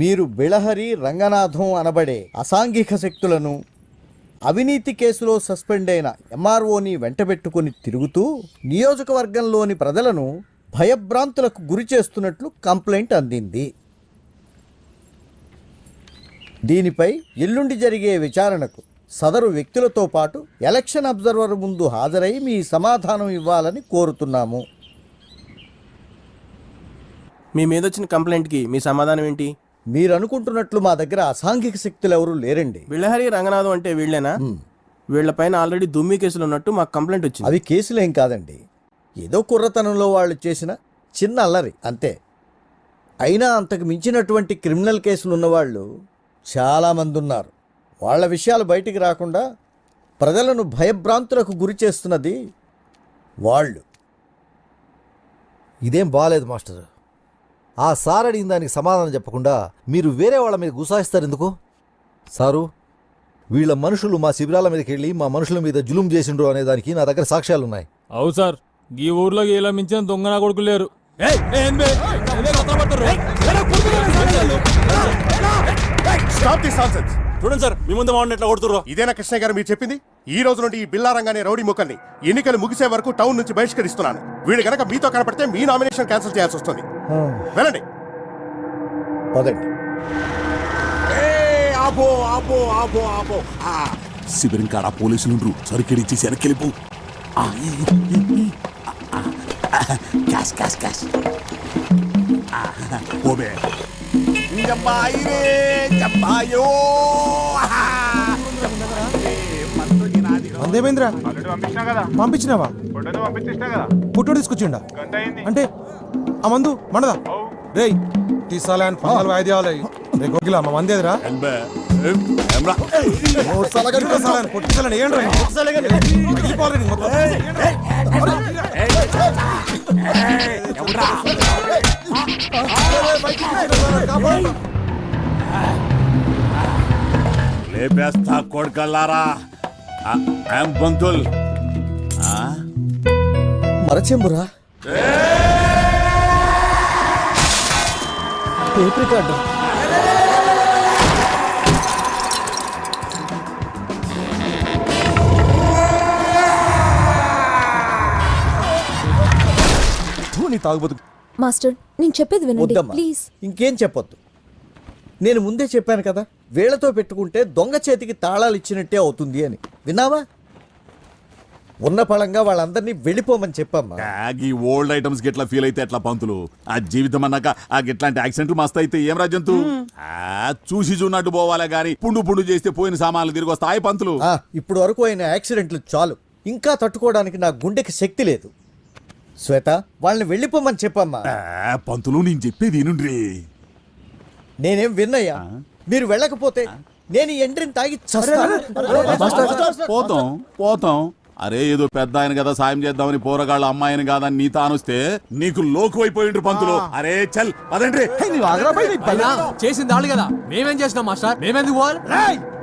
మీరు బిళహరి రంగనాథం అనబడే అసాంఘిక శక్తులను అవినీతి కేసులో సస్పెండ్ అయిన ఎంఆర్ఓని వెంటబెట్టుకుని తిరుగుతూ నియోజకవర్గంలోని ప్రజలను భయభ్రాంతులకు గురి చేస్తున్నట్లు కంప్లైంట్ అందింది. దీనిపై ఎల్లుండి జరిగే విచారణకు సదరు వ్యక్తులతో పాటు ఎలక్షన్ అబ్జర్వర్ ముందు హాజరై మీ సమాధానం ఇవ్వాలని కోరుతున్నాము. మీ మీద వచ్చిన కంప్లైంట్కి మీ సమాధానం ఏంటి? మీరు అనుకుంటున్నట్లు మా దగ్గర అసాంఘిక శక్తులు ఎవరూ లేరండి. బిళ్ళహరి రంగనాథం అంటే వీళ్ళేనా? వీళ్ళపైన ఆల్రెడీ దుమ్మి కేసులు ఉన్నట్టు మాకు కంప్లైంట్ వచ్చింది. అవి కేసులేం కాదండి. ఏదో కుర్రతనంలో వాళ్ళు చేసిన చిన్న అల్లరి అంతే. అయినా అంతకు మించినటువంటి క్రిమినల్ కేసులు ఉన్నవాళ్ళు చాలామంది ఉన్నారు వాళ్ళ విషయాలు బయటికి రాకుండా ప్రజలను భయభ్రాంతులకు గురి చేస్తున్నది వాళ్ళు. ఇదేం బాగాలేదు మాస్టర్. ఆ సార్ అడిగిన దానికి సమాధానం చెప్పకుండా మీరు వేరే వాళ్ళ మీద గుసాయిస్తారు ఎందుకు సారు వీళ్ళ మనుషులు మా శిబిరాల మీదకి వెళ్ళి మా మనుషుల మీద జులుం చేసిండ్రు అనే దానికి నా దగ్గర సాక్ష్యాలు ఉన్నాయి అవు సార్ ఈ ఊర్లో ఇలా మించిన దొంగ నా కొడుకు లేరు స్టాప్ దిస్ నాన్సెన్స్ చూడండి సార్ మీ ముందు వాడిని ఎట్లా కొడుతుర్రో. ఇదేనా కృష్ణ గారు మీరు చెప్పింది? ఈ రోజు నుండి ఈ బిల్లారంగానే రౌడీ ముక్కల్ని ఎన్నికలు ముగిసే వరకు టౌన్ నుంచి బహిష్కరిస్తున్నాను. వీడు గనక మీతో కనపడితే మీ నామినేషన్ క్యాన్సిల్ చేయాల్సి వస్తుంది. వెళ్ళండి. పదండి. ఆపో ఆపో ఆపో ఆపో. ఆ, శిబిరం కాడ పోలీసులు సరికెడిచ్చి వెనక్కి క్యాష్ క్యాష్ క్యాష్. పోబే జబ్బాయి రే జబ్బాయో మందేమేంద్రా ఆల్రెడీ పంపించినా కదా పంపించినావా ఫోటోతో పంపించేసినా కదా పుట్టోడు తీసుకొచ్చిండా గంట అయింది అంటే ఆ మందు మనదా రేయ్ తీసాలే అని పదాలు రే కోకిల మా మంది ఎదురా పొట్టిసాలని ఏంట్రా పగిలిపోవాలి నీకు మొత్తం. లేపేస్తా కొడుకల్లారా. ఐఎమ్ బంతుల్? మరచెంబురా టేప్ రికార్డు నీ తాగుబోతు మాస్టర్ నేను చెప్పేది వినండి. వద్దమ్మా. ప్లీజ్. ఇంకేం చెప్పొద్దు. నేను ముందే చెప్పాను కదా వేళ్ళతో పెట్టుకుంటే దొంగ చేతికి తాళాలు ఇచ్చినట్టే అవుతుంది అని. విన్నావా? ఉన్న పళంగా వాళ్ళందరినీ వెళ్ళిపోమని చెప్పమ్మా. ఈ ఓల్డ్ ఐటమ్స్ గిట్లా ఫీల్ అయితే ఎట్లా పంతులు? ఆ జీవితం అన్నాక ఆ గిట్లాంటి యాక్సిడెంట్లు మస్తు అయితే ఏం రాజంతు? ఆ, చూసి చూన్నట్టు పోవాలే గాని పుండు పుండు చేస్తే పోయిన సామాన్లు తిరిగి వస్తాయి పంతులు. ఆ, ఇప్పుడు వరకు అయిన యాక్సిడెంట్లు చాలు. ఇంకా తట్టుకోవడానికి నా గుండెకి శక్తి లేదు. శ్వేత వాళ్ళని వెళ్ళిపోమని చెప్పమ్మా. పంతులు నేను చెప్పేది వినుండ్రి. నేనేం విన్నయ్యా? మీరు వెళ్ళకపోతే నేను ఈ ఎండ్రిని తాగి చస్తాను. పోతాం పోతాం. అరే ఏదో పెద్ద ఆయన కదా సాయం చేద్దామని పోరగాళ్ళ అమ్మాయిని కాదని నీ తానొస్తే నీకు లోకు అయిపోయిండ్రు పంతులు. అరే చల్ పదండ్రి. చేసింది వాళ్ళు కదా. మేమేం చేసినాం మాస్టర్? మేమెందుకు పోవాలి?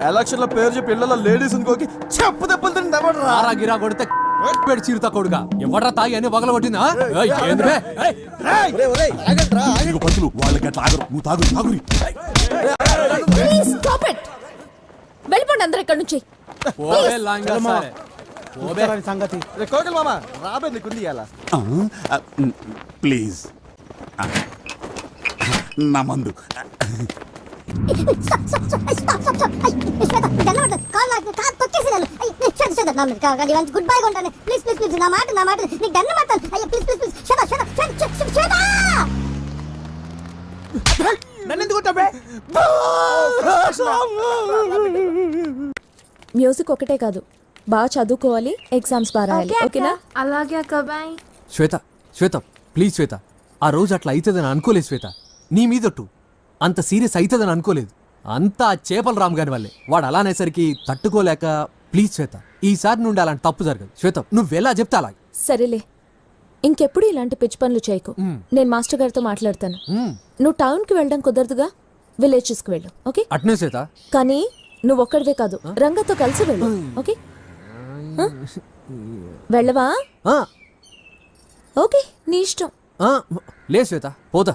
ఎలక్షన్లో పేరు చెప్పి ఇళ్ళలో లేడీస్ ఇంకోకి చెప్పు దెబ్బలు తిని ఆరా గిరా కొడితే పెడి చీరుతా కొడుగా ఎవడ్రా తాగి అని వగల కొట్టిందా పంతులు వాళ్ళకి అట్లా ఆగరు. నువ్వు తాగు తాగురి. ప్లీజ్ స్టాప్ ఇట్ వెళ్ళిపోండి అందరు ఇక్కడ నుంచి. పోవే లాంగా సాలే. పోవే. సంగతి. కోకిల మామ రాబే నీకుంది ఇవాళ ప్లీజ్. నా మందు. గుడ్ బై కొంటాను ప్లీజ్ ప్లీజ్ ప్లీజ్ నా మాట నా మాట నీకు దండ మాట్లాడు అయ్యో ప్లీజ్ ప్లీజ్ ప్లీజ్ షట షట షట షట నన్ను ఎందుకు మ్యూజిక్ ఒకటే కాదు. బాగా చదువుకోవాలి ఎగ్జామ్స్ బాగా రాయాలి. ఓకేనా? అలాగే అక్క బాయ్. శ్వేత శ్వేత ప్లీజ్ శ్వేత. ఆ రోజు అట్లా అవుతుందని అనుకోలేదు శ్వేత. నీ మీదొట్టు అంత సీరియస్ అవుతుందని అనుకోలేదు. అంతా చేపల రామ్ గారి వల్లే. వాడు అలా అనేసరికి తట్టుకోలేక ప్లీజ్ శ్వేత ఈసారి నుండి అలాంటి తప్పు జరగదు. శ్వేత నువ్వెలా చెప్తా అలా సరేలే. ఇంకెప్పుడు ఇలాంటి పిచ్చి పనులు చేయకు. నేను మాస్టర్ గారితో మాట్లాడతాను. నువ్వు టౌన్కి వెళ్ళడం కుదరదుగా? విలేజెస్కి వెళ్ళు ఓకే? అట్నే శ్వేత. కానీ నువ్వు ఒక్కడివే కాదు రంగతో కలిసి వెళ్ళు ఓకే? వెళ్ళవా? ఓకే నీ ఇష్టం. లే శ్వేత పోతా.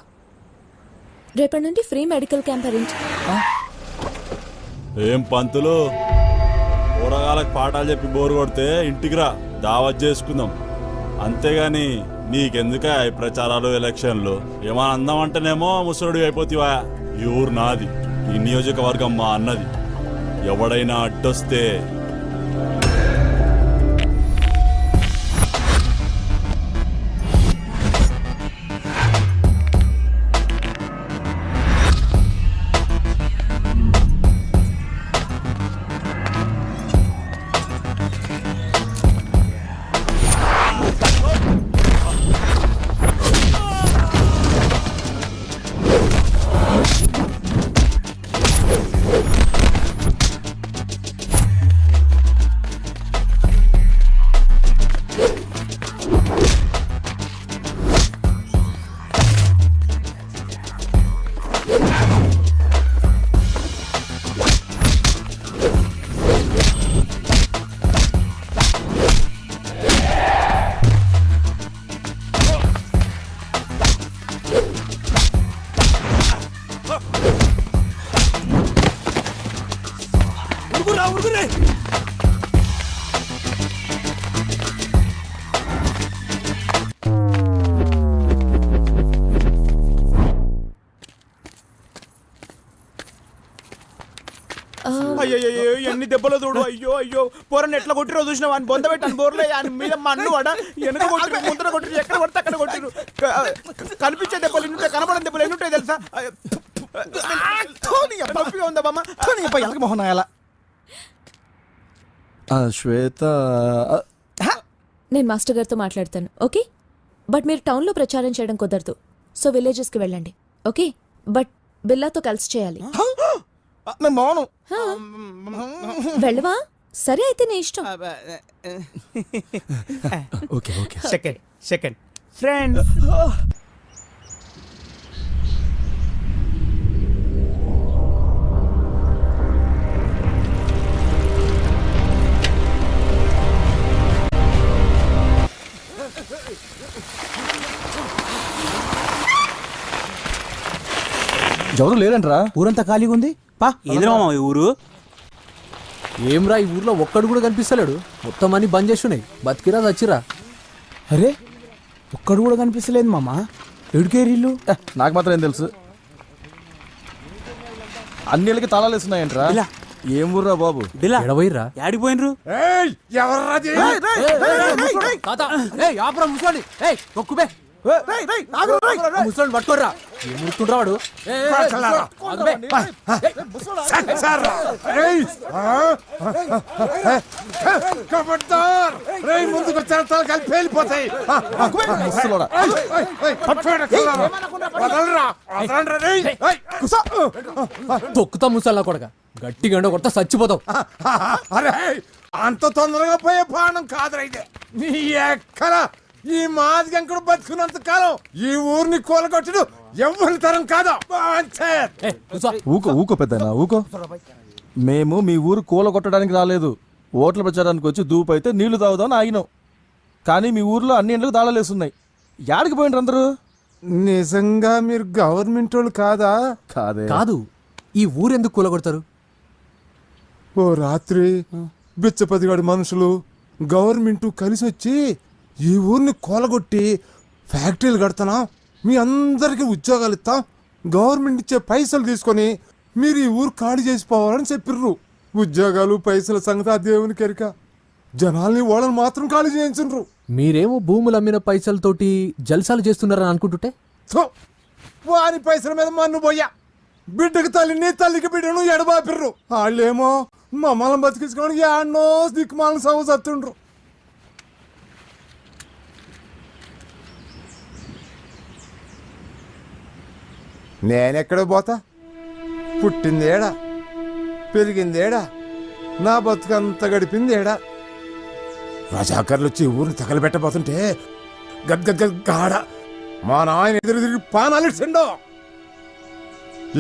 రేపటి నుండి ఫ్రీ మెడికల్ క్యాంప్ అరేంజ్. ఏం పంతులు? కూరగాయలకు పాఠాలు చెప్పి బోరు కొడితే ఇంటికి రా దావత్ చేసుకుందాం. అంతేగాని నీకెందుక ఈ ప్రచారాలు ఎలక్షన్లు? ఏమైనా అందం అంటేనేమో ముసలుడు అయిపోతావా? ఈ ఊరు నాది ఈ నియోజకవర్గం మా అన్నది. ఎవడైనా అడ్డొస్తే అయ్యో ఎన్ని దెబ్బలు చూడు అయ్యో అయ్యో పోరని ఎట్లా కొట్టిరో చూసిన వాడిని బొంద పెట్టాను బోర్లే ఆయన మీద మా అన్ను వాడ వెనక కొట్టిరు ముందర కొట్టిరు ఎక్కడ కొడితే అక్కడ కొట్టిరు కనిపించే దెబ్బలు ఎన్ని ఉంటాయి కనబడని దెబ్బలు ఎన్ని ఉంటాయి తెలుసా నొప్పిగా ఉందా బామ్మ ఎలక మొహం నాయాల. శ్వేత నేను మాస్టర్ గారితో మాట్లాడతాను ఓకే బట్ మీరు టౌన్లో ప్రచారం చేయడం కుదరదు సో విలేజెస్కి వెళ్ళండి ఓకే బట్ బిల్లాతో కలిసి చేయాలి వెళ్ళవా? సరే అయితే నీ ఇష్టం. Okay okay. Second second friends ఎవరు లేరంట్రా ఊరంతా ఖాళీగా ఉంది పా ఏది మామ ఈ ఊరు ఏమ్రా ఈ ఊర్లో ఒక్కడు కూడా కనిపిస్తలేడు మొత్తం అన్ని బంద్ చేస్తున్నాయి బతికిరా చచ్చిరా అరే ఒక్కడు కూడా కనిపిస్తలేదు మామ ఎడుకేరిల్లు నాకు మాత్రం ఏం తెలుసు అన్నిళ్ళకి తాళాలు వేస్తున్నాయంట్రా ఏం ఊర్రా బాబు ఎడవైరా యాడిపోయినరు ఏయ్ ఆపురా ముసలి ఏయ్ తొక్కుబే ముసలి పట్టుకోర్రా ఏం ముడుతుండ్రా వాడు ఏయ్, ఏయ్, ఏయ్, ముసలోడు. ముందుకు కలిపి వెళ్ళిపోతాయి ముసలోడా. తొక్కుతా ముసల్లా కొడక. గట్టి గండ కొడతా చచ్చిపోతావు. అరే అంత తొందరగా పోయే ప్రాణం ఇది. నీ ఎక్కల ఈ మాదిగంకుడు బతుకున్నంత కాలం ఈ ఊరిని కూలగొట్టుడు ఎవరి తరం కాదు. ఊకో ఊకో పెద్దనా ఊకో. మేము మీ ఊరు కూల కొట్టడానికి రాలేదు. ఓట్ల ప్రచారానికి వచ్చి దూపు అయితే నీళ్ళు తాగుదామని ఆగినాం. కానీ మీ ఊర్లో అన్ని ఇండ్లకు తాళాలు వేస్తున్నాయి యాడికి పోయినరు అందరూ? నిజంగా మీరు గవర్నమెంట్ వాళ్ళు కాదా? కాదే. కాదు. ఈ ఊరెందుకు కూలగొడతారు? ఓ రాత్రి బిచ్చపతిగాడి మనుషులు గవర్నమెంట్ కలిసి వచ్చి ఈ ఊరిని కూలగొట్టి ఫ్యాక్టరీలు కడతానా? మీ అందరికీ ఉద్యోగాలు ఇస్తాం. గవర్నమెంట్ ఇచ్చే పైసలు తీసుకొని మీరు ఈ ఊరు ఖాళీ చేసిపోవాలని చెప్పిర్రు. ఉద్యోగాలు పైసల సంగతి ఆ దేవునికి ఎరిక జనాల్ని వాళ్ళని మాత్రం ఖాళీ చేయించు మీరేమో భూములు అమ్మిన పైసలతోటి జల్సాలు చేస్తున్నారని అనుకుంటుంటే? వాని పైసల మీద మన్ను పోయా బిడ్డకి తల్లిని తల్లికి బిడ్డను ఎడబాపిర్రు. వాళ్ళేమో మమ్మల్ని బతికించుకొని యాడ్నో దిక్కుమాలను సవ నేనెక్కడ పోతా? పుట్టిందేడా? పెరిగిందేడా? నా బతుకంతా గడిపిందేడా? రజాకర్లు వచ్చి ఊరిని తగలబెట్టబోతుంటే గద్గద్ గాడ మా నాయన ఎదురు తిరిగి పానాలిసిండో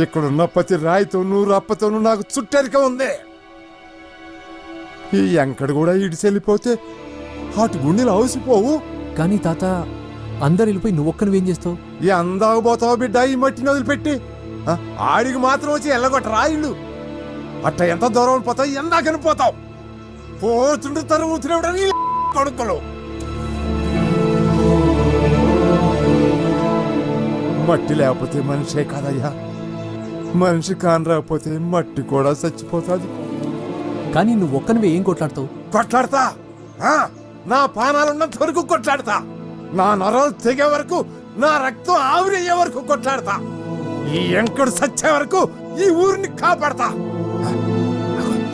ఇక్కడున్న ప్రతి రాయితోనూ రప్పతోనూ నాకు చుట్టరిక ఉంది. ఈ ఎంకడు కూడా ఇడిచెళ్ళిపోతే అటు గుండెలు అవసిపోవు కానీ తాత అందరు వెళ్ళిపోయి నువ్వు ఒక్కనివేం చేస్తావు? ఈ అందాకు పోతావు బిడ్డ ఈ మట్టిని వదిలిపెట్టి? ఆడికి మాత్రం వచ్చి ఎల్లగొట్టరా ఇల్లు? అట్ట ఎంత దూరం పోతావు ఎందాకని పోతావు పోతుండు తరుగుతున్నాడు కొడుకులు. మట్టి లేకపోతే మనిషే కాదయ్యా. మనిషి కాని రాకపోతే మట్టి కూడా చచ్చిపోతుంది. కానీ నువ్వు ఒక్కనివే ఏం కొట్లాడతావు? కొట్లాడతా? నా పానాలున్నంత వరకు కొట్లాడతా. నా నరాలు తెగే వరకు నా రక్తం ఆవిరయ్యే వరకు కొట్లాడతా. ఈ ఎంకడు సచ్చే వరకు ఈ ఊరిని కాపాడతా.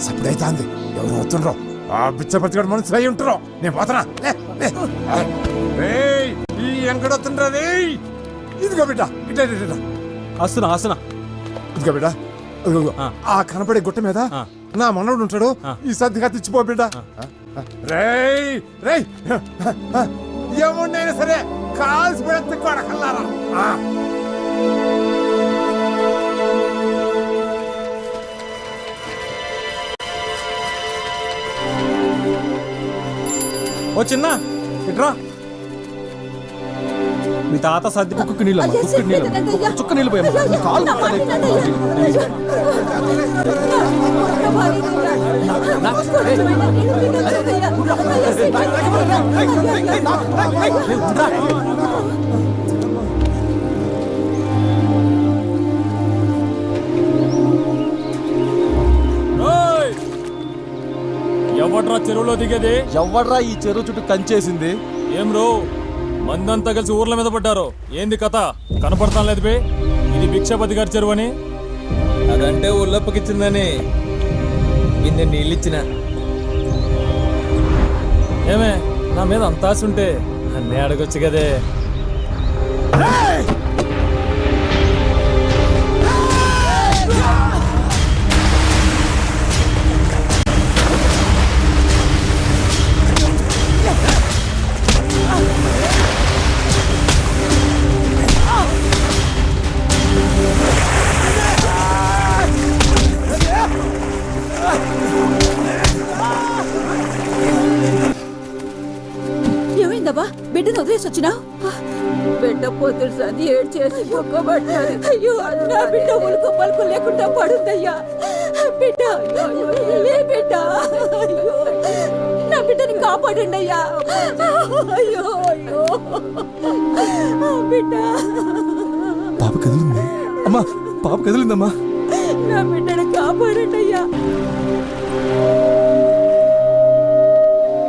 సప్పుడైతే అంది ఎవరు వస్తుండ్రో? ఆ బిచ్చపతిగడు మనుషులు అయి ఉంటారో నేను పోతున్నా. ఈ ఎంకడు వస్తుండ్రా రేయ్. ఇదిగో బిడ్డ ఇట్లా ఇట్లా. వస్తున్నా వస్తున్నా ఇదిగో బిడ్డ. ఆ. కనపడే గుట్ట మీద నా మనవడు ఉంటాడు. ఈ సర్దిగా తెచ్చిపో బిడ్డ. రేయ్ రేయ్. ఏముండైనా సరే కాల్సి పెడత కొడకల్లారా? వచ్చిందా ఓ చిన్న ఇట్రా. మీ తాత సర్ది కుక్క నీళ్ళు అమ్మా, నీళ్ళు అమ్మా. చుక్క నీళ్ళు పోయమ్మా కాలు. ఎవడ్రా చెరువులో దిగేది? ఎవడ్రా ఈ చెరువు చుట్టూ కంచేసింది? ఏం రో మందంతా కలిసి ఊర్ల మీద పడ్డారు. ఏంది కథ? కనపడతాం లేదు బే. ఇది భిక్షపతి గారి చెరువు అని. అదంటే ఉల్లప్పకిచ్చిందని ఇన్ని నీళ్ళిచ్చిన. ఏమే నా మీద అంత ఆశ ఉంటే అన్నీ అడగొచ్చు కదే. పొద్దురు సంది ఏడు చేసి మొక్కబడ్డారు అయ్యో నా బిడ్డ ఉలుకు పలుకు లేకుండా పడుందయ్యా. బిడ్డ లే బిడ్డ. అయ్యో నా బిడ్డని కాపాడండి అయ్యా అయ్యో. అయ్యో బిడ్డ. పాప కదిలింది. అమ్మా పాప కదిలిందమ్మా. నా బిడ్డని కాపాడండి అయ్యా